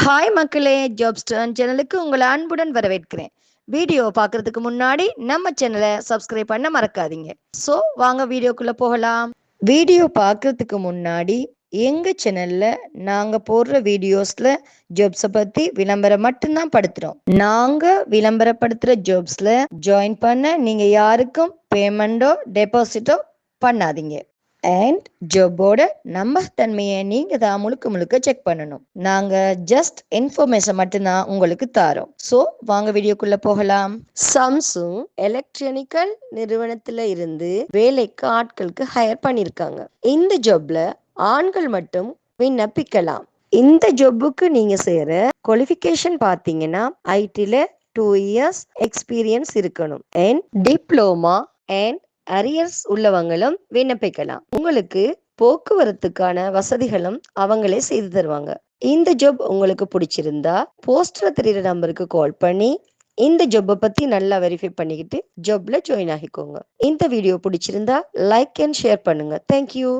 Hi மக்களே. ஜாப்ஸ்டர்ன் சேனலுக்கு உங்களை அன்புடன் வரவேற்கிறேன். வீடியோ பார்க்கறதுக்கு முன்னாடி நம்ம சேனலை சப்ஸ்கிரைப் பண்ண மறக்காதீங்க. ஸோ வாங்க வீடியோக்குள்ள போகலாம். வீடியோ பார்க்கறதுக்கு முன்னாடி எங்க சேனல்ல நாங்க போடுற வீடியோஸ்ல ஜாப்ஸை பத்தி விளம்பரம் மட்டும்தான் படுத்துறோம். நாங்க விளம்பரப்படுத்துற ஜாப்ஸ்ல ஜாயின் பண்ண நீங்க யாருக்கும் பேமெண்டோ டெபாசிட்டோ பண்ணாதீங்க. அண்ட் ஜோபோட நம்பகத்தன்மையை நீங்க தான் முழுக்க முழுக்க செக் பண்ணணும். நாங்க ஜஸ்ட் இன்ஃபர்மேஷன் மட்டும்தான் உங்களுக்கு தாரோம். ஸோ வாங்க வீடியோக்குள்ள போகலாம். சாம்சுங் எலக்ட்ரானிக்கல் நிறுவனத்துல இருந்து வேலைக்கு ஆட்களுக்கு ஹையர் பண்ணிருக்காங்க. இந்த ஜாப்ல ஆண்கள் மட்டும் விண்ணப்பிக்கலாம். இந்த ஜாப்புக்கு நீங்க சேர குவாலிஃபிகேஷன் பார்த்தீங்கன்னா ஐடில டூ இயர்ஸ் எக்ஸ்பீரியன்ஸ் இருக்கணும். அண்ட் டிப்ளோமா அண்ட் அரியர்ஸ் உள்ளவங்களும் விண்ணப்பிக்கலாம். உங்களுக்கு போக்குவரத்துக்கான வசதிகளும் அவங்களே செய்து தருவாங்க. இந்த ஜாப் உங்களுக்கு பிடிச்சிருந்தா போஸ்டர் தெரியுற நம்பருக்கு கால் பண்ணி இந்த ஜாப்பை பத்தி நல்லா வெரிஃபை பண்ணிக்கிட்டு ஜாப்ல ஜாயின் ஆகிக்கோங்க. இந்த வீடியோ பிடிச்சிருந்தா லைக் அண்ட் ஷேர் பண்ணுங்க. Thank you